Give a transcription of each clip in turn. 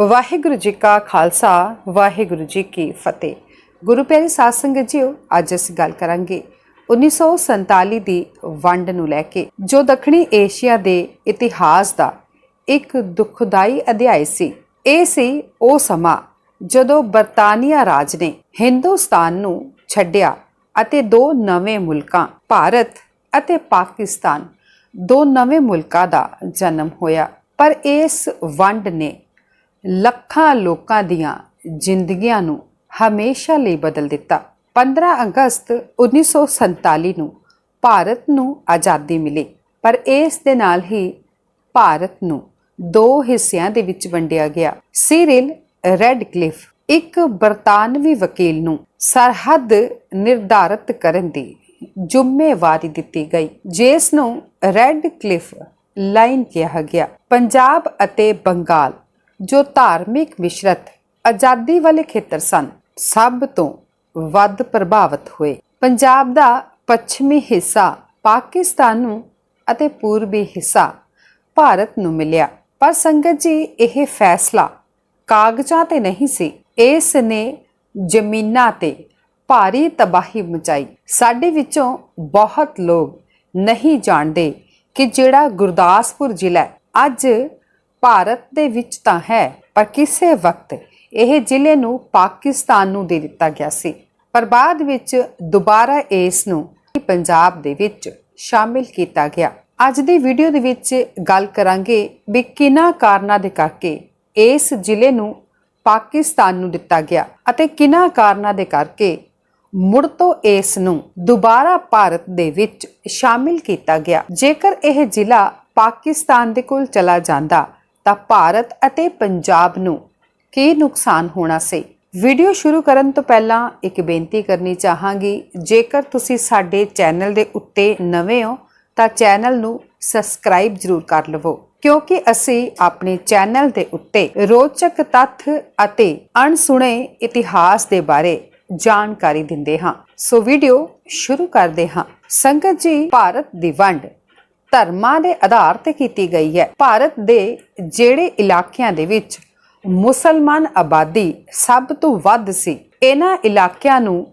ਵਾਹਿਗੁਰੂ ਜੀ ਕਾ ਖਾਲਸਾ, ਵਾਹਿਗੁਰੂ ਜੀ ਕੀ ਫਤਿਹ। ਗੁਰੂ ਪਿਆਰੇ ਸਾਧ ਸੰਗਤ ਜੀਓ, ਅੱਜ ਅਸੀਂ ਗੱਲ ਕਰਾਂਗੇ 1947 ਦੀ ਵੰਡ ਨੂੰ ਲੈ ਕੇ, ਜੋ ਦੱਖਣੀ ਏਸ਼ੀਆ ਦੇ ਇਤਿਹਾਸ ਦਾ ਇੱਕ ਦੁਖਦਾਈ ਅਧਿਆਇ ਸੀ। ਇਹ ਸੀ ਉਹ ਸਮਾਂ ਜਦੋਂ ਬਰਤਾਨੀਆ ਰਾਜ ਨੇ ਹਿੰਦੁਸਤਾਨ ਨੂੰ ਛੱਡਿਆ ਅਤੇ ਦੋ ਨਵੇਂ ਮੁਲਕਾਂ, ਭਾਰਤ ਅਤੇ ਪਾਕਿਸਤਾਨ, ਦੋ ਨਵੇਂ ਮੁਲਕਾਂ ਦਾ ਜਨਮ ਹੋਇਆ। ਪਰ ਇਸ ਵੰਡ ਨੇ ਲੱਖਾਂ ਲੋਕਾਂ ਦੀਆਂ ਜ਼ਿੰਦਗੀਆਂ ਨੂੰ ਹਮੇਸ਼ਾ ਲਈ ਬਦਲ ਦਿੱਤਾ। 15 ਅਗਸਤ 1947 ਨੂੰ ਭਾਰਤ ਨੂੰ ਆਜ਼ਾਦੀ ਮਿਲੀ, ਪਰ ਇਸ ਦੇ ਨਾਲ ਹੀ ਭਾਰਤ ਨੂੰ ਦੋ ਹਿੱਸਿਆਂ ਦੇ ਵਿੱਚ ਵੰਡਿਆ ਗਿਆ। ਸਿਰਿਲ ਰੈਡਕਲਿਫ ਇੱਕ ਬਰਤਾਨਵੀ ਵਕੀਲ ਨੂੰ ਸਰਹੱਦ ਨਿਰਧਾਰਤ ਕਰਨ ਦੀ ਜ਼ਿੰਮੇਵਾਰੀ ਦਿੱਤੀ ਗਈ, ਜਿਸ ਨੂੰ ਰੈੱਡ ਕਲਿਫ ਲਾਈਨ ਕਿਹਾ ਗਿਆ। ਪੰਜਾਬ ਅਤੇ ਬੰਗਾਲ ਜੋ ਧਾਰਮਿਕ ਮਿਸ਼ਰਤ ਆਜ਼ਾਦੀ ਵਾਲੇ ਖੇਤਰ ਸਨ, ਸਭ ਤੋਂ ਵੱਧ ਪ੍ਰਭਾਵਿਤ ਹੋਏ। ਪੰਜਾਬ ਦਾ ਪੱਛਮੀ ਹਿੱਸਾ ਪਾਕਿਸਤਾਨ ਨੂੰ ਅਤੇ ਪੂਰਬੀ ਹਿੱਸਾ ਭਾਰਤ ਨੂੰ ਮਿਲਿਆ। ਪਰ ਸੰਗਤ ਜੀ, ਇਹ ਫੈਸਲਾ ਕਾਗਜ਼ਾਂ ਤੇ ਨਹੀਂ ਸੀ। ਇਸ ਨੇ ਜ਼ਮੀਨਾਂ ਤੇ ਭਾਰੀ ਤਬਾਹੀ ਮਚਾਈ। ਸਾਡੇ ਵਿੱਚੋਂ ਬਹੁਤ ਲੋਕ ਨਹੀਂ ਜਾਣਦੇ ਕਿ ਜਿਹੜਾ ਗੁਰਦਾਸਪੁਰ ਜ਼ਿਲ੍ਹਾ ਅੱਜ ਭਾਰਤ ਦੇ ਵਿੱਚ ਤਾਂ ਹੈ, ਪਰ ਕਿਸੇ ਵਕਤ ਇਹ ਜ਼ਿਲ੍ਹੇ ਨੂੰ ਪਾਕਿਸਤਾਨ ਨੂੰ ਦੇ ਦਿੱਤਾ ਗਿਆ ਸੀ। ਪਰ ਬਾਅਦ ਵਿੱਚ ਦੁਬਾਰਾ ਇਸ ਨੂੰ ਪੰਜਾਬ ਦੇ ਵਿੱਚ ਸ਼ਾਮਿਲ ਕੀਤਾ ਗਿਆ। ਅੱਜ ਦੀ ਵੀਡੀਓ ਦੇ ਵਿੱਚ ਗੱਲ ਕਰਾਂਗੇ ਵੀ ਕਿਹਨਾਂ ਕਾਰਨਾਂ ਦੇ ਕਰਕੇ ਇਸ ਜ਼ਿਲ੍ਹੇ ਨੂੰ ਪਾਕਿਸਤਾਨ ਨੂੰ ਦਿੱਤਾ ਗਿਆ ਅਤੇ ਕਿਹਨਾਂ ਕਾਰਨਾਂ ਦੇ ਕਰਕੇ ਮੁੜ ਤੋਂ ਇਸ ਨੂੰ ਦੁਬਾਰਾ ਭਾਰਤ ਦੇ ਵਿੱਚ ਸ਼ਾਮਿਲ ਕੀਤਾ ਗਿਆ। ਜੇਕਰ ਇਹ ਜ਼ਿਲ੍ਹਾ ਪਾਕਿਸਤਾਨ ਦੇ ਕੋਲ ਚਲਾ ਜਾਂਦਾ ਤਾਂ ਭਾਰਤ ਅਤੇ ਪੰਜਾਬ ਨੂੰ ਕੀ ਨੁਕਸਾਨ ਹੋਣਾ ਸੀ? ਵੀਡੀਓ ਸ਼ੁਰੂ ਕਰਨ ਤੋਂ ਪਹਿਲਾਂ ਇੱਕ ਬੇਨਤੀ ਕਰਨੀ ਚਾਹਾਂਗੀ, ਜੇਕਰ ਤੁਸੀਂ ਸਾਡੇ ਚੈਨਲ ਦੇ ਉੱਤੇ ਨਵੇਂ ਹੋ, ਤਾਂ ਚੈਨਲ ਨੂੰ ਸਬਸਕ੍ਰਾਈਬ ਜ਼ਰੂਰ ਕਰ ਲਵੋ, ਕਿਉਂਕਿ ਅਸੀਂ ਆਪਣੇ ਚੈਨਲ ਦੇ ਉੱਤੇ ਰੋਚਕ ਤੱਥ ਅਤੇ ਅਣਸੁਣੇ ਇਤਿਹਾਸ ਦੇ ਬਾਰੇ ਜਾਣਕਾਰੀ ਦਿੰਦੇ ਹਾਂ। ਸੋ ਵੀਡੀਓ ਸ਼ੁਰੂ ਕਰਦੇ ਹਾਂ। ਸੰਗਤ ਜੀ, ਭਾਰਤ ਦੀ ਵੰਡ। ਧਰਮਾਂ ਦੇ ਆਧਾਰ ਤੇ ਕੀਤੀ ਗਈ ਹੈ। ਭਾਰਤ ਦੇ ਜਿਹੜੇ ਇਲਾਕਿਆਂ ਦੇ ਵਿੱਚ ਮੁਸਲਮਾਨ ਆਬਾਦੀ ਸਭ ਤੋਂ ਵੱਧ ਸੀ, ਇਹਨਾਂ ਇਲਾਕਿਆਂ ਨੂੰ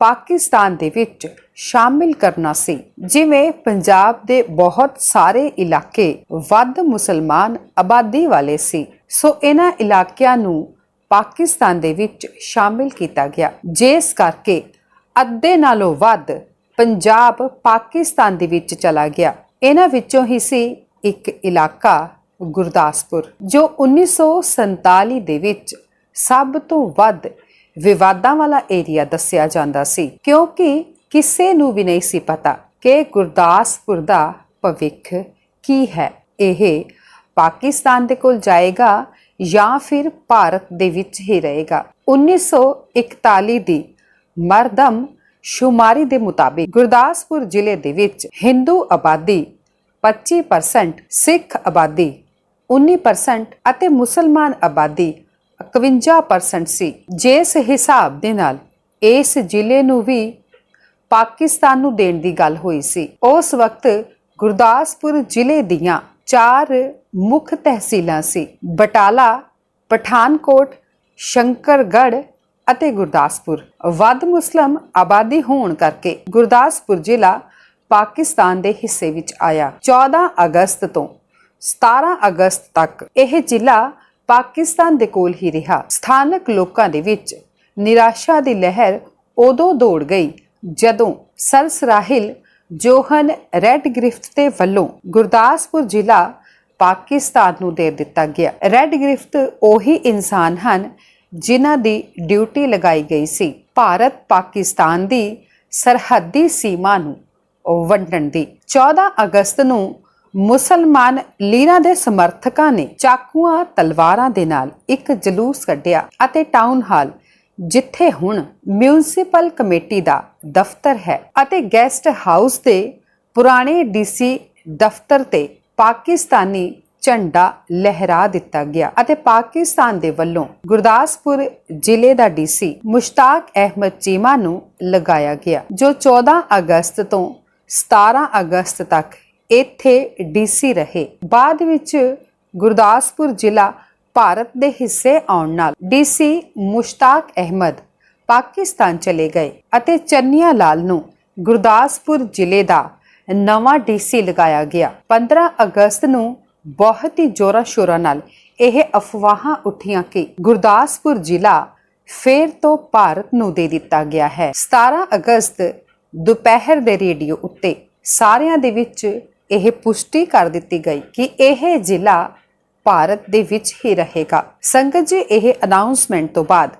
ਪਾਕਿਸਤਾਨ ਦੇ ਵਿੱਚ ਸ਼ਾਮਿਲ ਕਰਨਾ ਸੀ। ਜਿਵੇਂ ਪੰਜਾਬ ਦੇ ਬਹੁਤ ਸਾਰੇ ਇਲਾਕੇ ਵੱਧ ਮੁਸਲਮਾਨ ਆਬਾਦੀ ਵਾਲੇ ਸੀ, ਸੋ ਇਹਨਾਂ ਇਲਾਕਿਆਂ ਨੂੰ ਪਾਕਿਸਤਾਨ ਦੇ ਵਿੱਚ ਸ਼ਾਮਿਲ ਕੀਤਾ ਗਿਆ। ਜਿਸ ਕਰਕੇ ਅੱਧੇ ਨਾਲੋਂ ਵੱਧ ਪੰਜਾਬ ਪਾਕਿਸਤਾਨ ਦੇ ਵਿੱਚ ਚਲਾ ਗਿਆ। ਇਹਨਾਂ ਵਿੱਚੋਂ ਹੀ ਸੀ ਇੱਕ ਇਲਾਕਾ, ਗੁਰਦਾਸਪੁਰ, ਜੋ 1947 ਦੇ ਵਿੱਚ ਸਭ ਤੋਂ ਵੱਧ ਵਿਵਾਦਾਂ ਵਾਲਾ ਏਰੀਆ ਦੱਸਿਆ ਜਾਂਦਾ ਸੀ। ਕਿਉਂਕਿ ਕਿਸੇ ਨੂੰ ਵੀ ਨਹੀਂ ਸੀ ਪਤਾ ਕਿ ਗੁਰਦਾਸਪੁਰ ਦਾ ਭਵਿੱਖ ਕੀ ਹੈ। ਇਹ ਪਾਕਿਸਤਾਨ ਦੇ ਕੋਲ ਜਾਏਗਾ ਜਾਂ ਫਿਰ ਭਾਰਤ ਦੇ ਵਿੱਚ ਹੀ ਰਹੇਗਾ। 1941 ਦੀ ਮਰਦਮ ਸ਼ੁਮਾਰੀ ਦੇ ਮੁਤਾਬਿਕ ਗੁਰਦਾਸਪੁਰ ਜ਼ਿਲ੍ਹੇ ਦੇ ਵਿੱਚ ਹਿੰਦੂ ਆਬਾਦੀ 25% ਸਿੱਖ ਆਬਾਦੀ 19% ਅਤੇ ਮੁਸਲਮਾਨ ਆਬਾਦੀ 51% ਸੀ। ਜਿਸ ਹਿਸਾਬ ਦੇ ਨਾਲ ਇਸ ਜ਼ਿਲ੍ਹੇ ਨੂੰ ਵੀ ਪਾਕਿਸਤਾਨ ਨੂੰ ਦੇਣ ਦੀ ਗੱਲ ਹੋਈ ਸੀ। ਉਸ ਵਕਤ ਗੁਰਦਾਸਪੁਰ ਜ਼ਿਲ੍ਹੇ ਦੀਆਂ ਚਾਰ ਮੁੱਖ ਤਹਿਸੀਲਾਂ ਸੀ। ਬਟਾਲਾ, ਪਠਾਨਕੋਟ, ਸ਼ੰਕਰਗੜ੍ਹ ਅਤੇ ਗੁਰਦਾਸਪੁਰ। ਵੱਧ ਮੁਸਲਮ ਆਬਾਦੀ ਹੋਣ ਕਰਕੇ ਗੁਰਦਾਸਪੁਰ ਜ਼ਿਲ੍ਹਾ ਪਾਕਿਸਤਾਨ ਦੇ ਹਿੱਸੇ ਵਿੱਚ ਆਇਆ। 14 ਅਗਸਤ ਤੋਂ 17 ਅਗਸਤ ਤੱਕ ਇਹ ਜ਼ਿਲ੍ਹਾ ਪਾਕਿਸਤਾਨ ਦੇ ਕੋਲ ਹੀ ਰਿਹਾ। ਸਥਾਨਕ ਲੋਕਾਂ ਦੇ ਵਿੱਚ ਨਿਰਾਸ਼ਾ ਦੀ ਲਹਿਰ ਉਦੋਂ ਦੌੜ ਗਈ ਜਦੋਂ ਸਰਸਰਾਹਿਲ ਜੋਹਨ ਰੈੱਡ ਗ੍ਰਿਫਤ ਦੇ ਵੱਲੋਂ ਗੁਰਦਾਸਪੁਰ ਜ਼ਿਲ੍ਹਾ ਪਾਕਿਸਤਾਨ ਨੂੰ ਦੇ ਦਿੱਤਾ ਗਿਆ। ਰੈੱਡ ਗ੍ਰਿਫਤ ਉਹੀ ਇਨਸਾਨ ਹਨ ਜਿਨ੍ਹਾਂ ਦੀ ਡਿਊਟੀ ਲਗਾਈ ਗਈ ਸੀ, ਭਾਰਤ ਪਾਕਿਸਤਾਨ ਦੀ ਸਰਹੱਦੀ ਸੀਮਾ ਨੂੰ ਵੰਡਣ ਦੀ। 14 ਅਗਸਤ ਨੂੰ ਮੁਸਲਮਾਨ ਲੀਰਾਂ ਦੇ ਸਮਰਥਕਾਂ ਨੇ ਚਾਕੂਆਂ, ਤਲਵਾਰਾਂ ਦੇ ਨਾਲ ਇੱਕ ਜਲੂਸ ਕੱਢਿਆ ਅਤੇ ਟਾਊਨ ਹਾਲ ਜਿੱਥੇ ਹੁਣ ਮਿਊਨਿਸਪਲ ਕਮੇਟੀ ਦਾ ਦਫ਼ਤਰ ਹੈ ਅਤੇ ਗੈਸਟ ਹਾਊਸ ਦੇ ਪੁਰਾਣੇ ਡੀਸੀ ਦਫ਼ਤਰ ਤੇ ਪਾਕਿਸਤਾਨੀ ਝੰਡਾ ਲਹਿਰਾ ਦਿੱਤਾ ਗਿਆ ਅਤੇ ਪਾਕਿਸਤਾਨ ਦੇ ਵੱਲੋਂ ਗੁਰਦਾਸਪੁਰ ਜ਼ਿਲ੍ਹੇ ਦਾ ਡੀਸੀ ਮੁਸ਼ਤਾਕ ਅਹਿਮਦ ਚੀਮਾ ਨੂੰ ਲਗਾਇਆ ਗਿਆ, ਜੋ 14 ਅਗਸਤ ਤੋਂ 17 ਅਗਸਤ ਤੱਕ ਇੱਥੇ ਡੀਸੀ ਰਹੇ। ਬਾਅਦ ਵਿੱਚ ਗੁਰਦਾਸਪੁਰ ਜ਼ਿਲ੍ਹਾ ਭਾਰਤ ਦੇ ਹਿੱਸੇ ਆਉਣ ਨਾਲ ਡੀਸੀ ਮੁਸ਼ਤਾਕ ਅਹਿਮਦ ਪਾਕਿਸਤਾਨ ਚਲੇ ਗਏ ਅਤੇ ਚੰਨੀਆ ਲਾਲ ਨੂੰ ਗੁਰਦਾਸਪੁਰ ਜ਼ਿਲ੍ਹੇ ਦਾ ਨਵਾਂ ਡੀਸੀ ਲਗਾਇਆ ਗਿਆ। 15 ਅਗਸਤ ਨੂੰ ਬਹੁਤ ਹੀ ਜ਼ੋਰਾਂ ਸ਼ੋਰਾਂ ਨਾਲ ਇਹ ਅਫਵਾਹਾਂ ਉੱਠੀਆਂ ਕਿ ਗੁਰਦਾਸਪੁਰ ਜ਼ਿਲ੍ਹਾ ਫੇਰ ਤੋਂ ਭਾਰਤ ਨੂੰ ਦੇ ਦਿੱਤਾ ਗਿਆ ਹੈ। 17 ਅਗਸਤ ਦੁਪਹਿਰ ਦੇ ਰੇਡੀਓ ਉੱਤੇ ਸਾਰਿਆਂ ਦੇ ਵਿੱਚ ਇਹ ਪੁਸ਼ਟੀ ਕਰ ਦਿੱਤੀ ਗਈ ਕਿ ਇਹ ਜ਼ਿਲ੍ਹਾ ਭਾਰਤ ਦੇ ਵਿੱਚ ਹੀ ਰਹੇਗਾ। ਸੰਗਤ ਜੀ, ਇਹ ਅਨਾਉਂਸਮੈਂਟ ਤੋਂ ਬਾਅਦ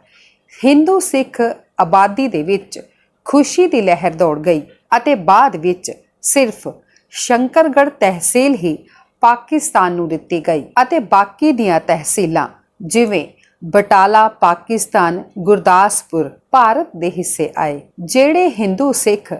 ਹਿੰਦੂ ਸਿੱਖ ਆਬਾਦੀ ਦੇ ਵਿੱਚ ਖੁਸ਼ੀ ਦੀ ਲਹਿਰ ਦੌੜ ਗਈ ਅਤੇ ਬਾਅਦ ਵਿੱਚ ਸਿਰਫ ਸ਼ੰਕਰਗੜ੍ਹ ਤਹਿਸੀਲ ਹੀ ਪਾਕਿਸਤਾਨ ਨੂੰ ਦਿੱਤੀ ਗਈ ਅਤੇ ਬਾਕੀ ਦੀਆਂ ਤਹਿਸੀਲਾਂ, ਜਿਵੇਂ ਬਟਾਲਾ, ਪਾਕਿਸਤਾਨ, ਗੁਰਦਾਸਪੁਰ, ਭਾਰਤ ਦੇ ਹਿੱਸੇ ਆਏ। ਜਿਹੜੇ ਹਿੰਦੂ ਸਿੱਖ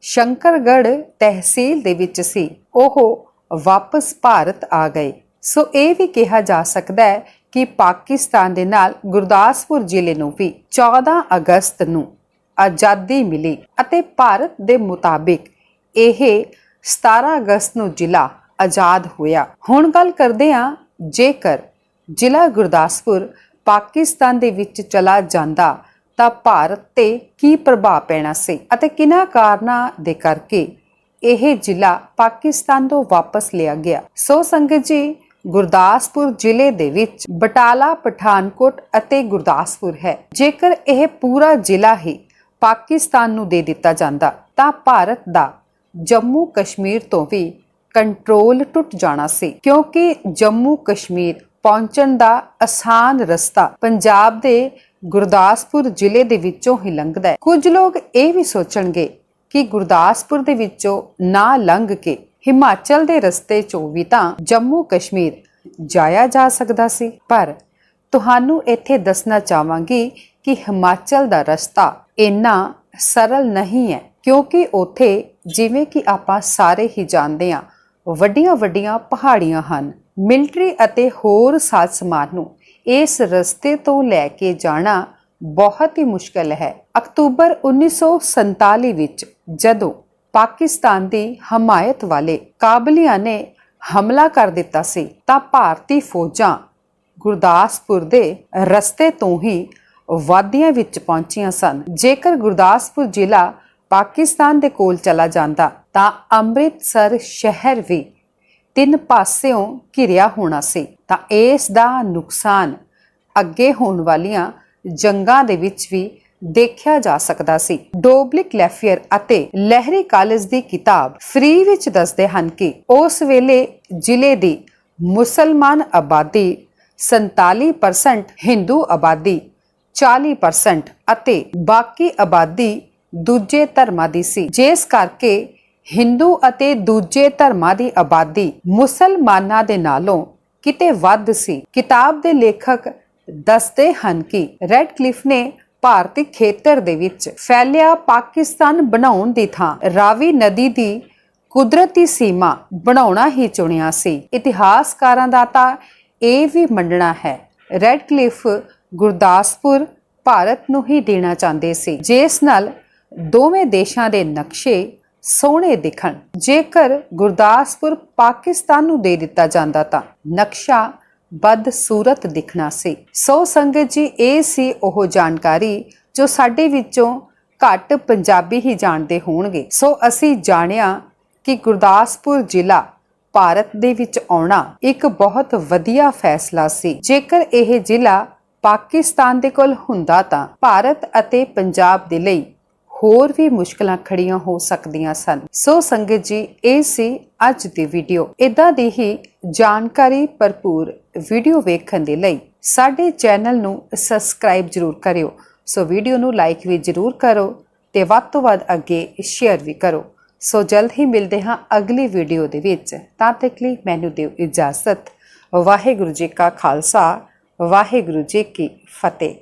ਸ਼ੰਕਰਗੜ੍ਹ ਤਹਿਸੀਲ ਦੇ ਵਿੱਚ ਸੀ, ਉਹ ਵਾਪਸ ਭਾਰਤ ਆ ਗਏ। ਸੋ ਇਹ ਵੀ ਕਿਹਾ ਜਾ ਸਕਦਾ ਹੈ ਕਿ ਪਾਕਿਸਤਾਨ ਦੇ ਨਾਲ ਗੁਰਦਾਸਪੁਰ ਜ਼ਿਲ੍ਹੇ ਨੂੰ ਵੀ 14 ਅਗਸਤ ਨੂੰ ਆਜ਼ਾਦੀ ਮਿਲੀ ਅਤੇ ਭਾਰਤ ਦੇ ਮੁਤਾਬਿਕ ਇਹ 17 ਅਗਸਤ ਨੂੰ ਜ਼ਿਲ੍ਹਾ ਆਜ਼ਾਦ ਹੋਇਆ। ਹੁਣ ਗੱਲ ਕਰਦੇ ਹਾਂ ਜੇਕਰ ਜ਼ਿਲ੍ਹਾ ਗੁਰਦਾਸਪੁਰ ਪਾਕਿਸਤਾਨ ਦੇ ਵਿੱਚ ਚਲਾ ਜਾਂਦਾ ਤਾਂ ਭਾਰਤ ਤੇ ਕੀ ਪ੍ਰਭਾਵ ਪੈਣਾ ਸੀ ਅਤੇ ਕਿਹਨਾਂ ਕਾਰਨਾਂ ਦੇ ਕਰਕੇ ਇਹ ਜ਼ਿਲ੍ਹਾ ਪਾਕਿਸਤਾਨ ਤੋਂ ਵਾਪਸ ਲਿਆ ਗਿਆ? ਸੋ ਸੰਗਤ ਜੀ, ਗੁਰਦਾਸਪੁਰ ਜ਼ਿਲ੍ਹੇ ਦੇ ਵਿੱਚ ਬਟਾਲਾ, ਪਠਾਨਕੋਟ ਅਤੇ ਗੁਰਦਾਸਪੁਰ ਹੈ। ਜੇਕਰ ਇਹ ਪੂਰਾ ਜ਼ਿਲ੍ਹਾ ਹੀ ਪਾਕਿਸਤਾਨ ਨੂੰ ਦੇ ਦਿੱਤਾ ਜਾਂਦਾ ਤਾਂ ਭਾਰਤ ਦਾ ਜੰਮੂ ਕਸ਼ਮੀਰ ਤੋਂ ਵੀ ਕੰਟਰੋਲ ਟੁੱਟ ਜਾਣਾ ਸੀ, ਕਿਉਂਕਿ ਜੰਮੂ ਕਸ਼ਮੀਰ ਪਹੁੰਚਣ ਦਾ ਆਸਾਨ ਰਸਤਾ ਪੰਜਾਬ ਦੇ ਗੁਰਦਾਸਪੁਰ ਜ਼ਿਲ੍ਹੇ ਦੇ ਵਿੱਚੋਂ ਹੀ ਲੰਘਦਾ ਹੈ। ਕੁਝ ਲੋਕ ਇਹ ਵੀ ਸੋਚਣਗੇ ਕਿ ਗੁਰਦਾਸਪੁਰ ਦੇ ਵਿੱਚੋਂ ਨਾ ਲੰਘ ਕੇ ਹਿਮਾਚਲ ਦੇ ਰਸਤੇ ਚੋਂ ਵੀ ਤਾਂ ਜੰਮੂ ਕਸ਼ਮੀਰ ਜਾਇਆ ਜਾ ਸਕਦਾ ਸੀ। ਪਰ ਤੁਹਾਨੂੰ ਇੱਥੇ ਦੱਸਣਾ ਚਾਹਾਂਗੀ ਕਿ ਹਿਮਾਚਲ ਦਾ ਰਸਤਾ ਇੰਨਾ ਸਰਲ ਨਹੀਂ ਹੈ, ਕਿਉਂਕਿ ਉੱਥੇ ਜਿਵੇਂ ਕਿ ਆਪਾਂ ਸਾਰੇ ਹੀ ਜਾਣਦੇ ਹਾਂ ਵੱਡੀਆਂ ਵੱਡੀਆਂ ਪਹਾੜੀਆਂ ਹਨ। ਮਿਲਟਰੀ ਅਤੇ ਹੋਰ ਸਾਜ਼ ਸਮਾਨ ਨੂੰ ਇਸ ਰਸਤੇ ਤੋਂ ਲੈ ਕੇ ਜਾਣਾ ਬਹੁਤ ਹੀ ਮੁਸ਼ਕਲ ਹੈ। ਅਕਤੂਬਰ 1947 ਵਿੱਚ ਜਦੋਂ ਪਾਕਿਸਤਾਨ ਦੀ ਹਮਾਇਤ ਵਾਲੇ ਕਾਬਲੀਆਂ ਨੇ ਹਮਲਾ ਕਰ ਦਿੱਤਾ ਸੀ, ਤਾਂ ਭਾਰਤੀ ਫੌਜਾਂ ਗੁਰਦਾਸਪੁਰ ਦੇ ਰਸਤੇ ਤੋਂ ਹੀ ਵਾਦੀਆਂ ਵਿੱਚ ਪਹੁੰਚੀਆਂ ਸਨ। ਜੇਕਰ ਗੁਰਦਾਸਪੁਰ ਜ਼ਿਲ੍ਹਾ ਪਾਕਿਸਤਾਨ ਦੇ ਕੋਲ ਚਲਾ ਜਾਂਦਾ, ਤਾਂ ਅੰਮ੍ਰਿਤਸਰ ਸ਼ਹਿਰ ਵੀ ਤਿੰਨ ਪਾਸਿਓਂ ਘਿਰਿਆ ਹੋਣਾ ਸੀ। ਤਾਂ ਇਸ ਦਾ ਨੁਕਸਾਨ ਅੱਗੇ ਹੋਣ ਵਾਲੀਆਂ ਜੰਗਾਂ ਦੇ ਵਿੱਚ ਵੀ ਦੇਖਿਆ ਜਾ ਸਕਦਾ ਸੀ। ਡੋਬਲਿਕ ਲੈਫੀਅਰ ਅਤੇ ਲਹਿਰੀ ਕਾਲਜ ਦੀ ਕਿਤਾਬ ਫ੍ਰੀ ਵਿੱਚ ਦੱਸਦੇ ਹਨ ਕਿ ਉਸ ਵੇਲੇ ਜ਼ਿਲ੍ਹੇ ਦੀ ਮੁਸਲਮਾਨ ਆਬਾਦੀ 47% ਹਿੰਦੂ ਆਬਾਦੀ 40% ਅਤੇ ਬਾਕੀ ਆਬਾਦੀ ਦੂਜੇ ਧਰਮਾਂ ਦੀ ਸੀ। ਜਿਸ ਕਰਕੇ ਹਿੰਦੂ ਅਤੇ ਦੂਜੇ ਧਰਮਾਂ ਦੀ ਆਬਾਦੀ ਮੁਸਲਮਾਨਾਂ ਦੇ ਨਾਲੋਂ ਕਿਤੇ ਵੱਧ ਸੀ। ਕਿਤਾਬ ਦੇ ਲੇਖਕ ਦੱਸਦੇ ਹਨ ਕਿ ਰੈਡ ਕਲਿਫ ਨੇ ਭਾਰਤੀ ਖੇਤਰ ਦੇ ਵਿੱਚ ਫੈਲਿਆ ਪਾਕਿਸਤਾਨ ਬਣਾਉਣ ਦੀ ਥਾਂ ਰਾਵੀ ਨਦੀ ਦੀ ਕੁਦਰਤੀ ਸੀਮਾ ਬਣਾਉਣਾ ਹੀ ਚੁਣਿਆ ਸੀ। ਇਤਿਹਾਸਕਾਰਾਂ ਦਾ ਤਾਂ ਇਹ ਵੀ ਮੰਨਣਾ ਹੈ ਰੈਡ ਕਲਿਫ ਗੁਰਦਾਸਪੁਰ ਭਾਰਤ ਨੂੰ ਹੀ ਦੇਣਾ ਚਾਹੁੰਦੇ ਸੀ। ਜਿਸ ਨਾਲ ਦੋਵੇਂ ਦੇਸ਼ਾਂ ਦੇ ਨਕਸ਼ੇ ਸੋਹਣੇ ਦਿਖਣ। ਜੇਕਰ ਗੁਰਦਾਸਪੁਰ ਪਾਕਿਸਤਾਨ ਨੂੰ ਦੇ ਦਿੱਤਾ ਜਾਂਦਾ ਤਾਂ ਨਕਸ਼ਾ ਬਦਸੂਰਤ ਦਿਖਣਾ ਸੀ। ਸੋ ਸੰਗਤ ਜੀ, ਇਹ ਸੀ ਉਹ ਜਾਣਕਾਰੀ ਜੋ ਸਾਡੇ ਵਿੱਚੋਂ ਘੱਟ ਪੰਜਾਬੀ ਹੀ ਜਾਣਦੇ ਹੋਣਗੇ। ਸੋ ਅਸੀਂ ਜਾਣਿਆ ਕਿ ਗੁਰਦਾਸਪੁਰ ਜ਼ਿਲ੍ਹਾ ਭਾਰਤ ਦੇ ਵਿੱਚ ਆਉਣਾ ਇੱਕ ਬਹੁਤ ਵਧੀਆ ਫੈਸਲਾ ਸੀ। ਜੇਕਰ ਇਹ ਜ਼ਿਲ੍ਹਾ ਪਾਕਿਸਤਾਨ ਦੇ ਕੋਲ ਹੁੰਦਾ ਤਾਂ ਭਾਰਤ ਅਤੇ ਪੰਜਾਬ ਦੇ ਲਈ ਹੋਰ ਵੀ ਮੁਸ਼ਕਲਾਂ ਖੜੀਆਂ ਹੋ ਸਕਦੀਆਂ ਸਨ। ਸੋ ਸੰਗਤ ਜੀ, ਇਹ ਸੀ ਅੱਜ ਦੀ ਵੀਡੀਓ। ਇਦਾਂ ਦੀ ਹੀ ਜਾਣਕਾਰੀ ਭਰਪੂਰ ਵੀਡੀਓ ਵੇਖਣ ਦੇ ਲਈ ਸਾਡੇ ਚੈਨਲ ਨੂੰ ਸਬਸਕ੍ਰਾਈਬ ਜਰੂਰ ਕਰਿਓ। ਸੋ ਵੀਡੀਓ ਨੂੰ ਲਾਈਕ ਵੀ ਜਰੂਰ ਕਰੋ ਤੇ ਵੱਧ ਤੋਂ ਵੱਧ ਅੱਗੇ ਸ਼ੇਅਰ ਵੀ ਕਰੋ। ਸੋ ਜਲਦ ਹੀ ਮਿਲਦੇ ਹਾਂ ਅਗਲੀ ਵੀਡੀਓ ਦੇ ਵਿੱਚ। ਤਾਂ ਤੱਕ ਲਈ ਮੈਨੂੰ ਦਿਓ ਇਜਾਜ਼ਤ। ਵਾਹਿਗੁਰੂ ਜੀ ਕਾ ਖਾਲਸਾ, ਵਾਹਿਗੁਰੂ ਜੀ ਕੀ ਫਤਿਹ।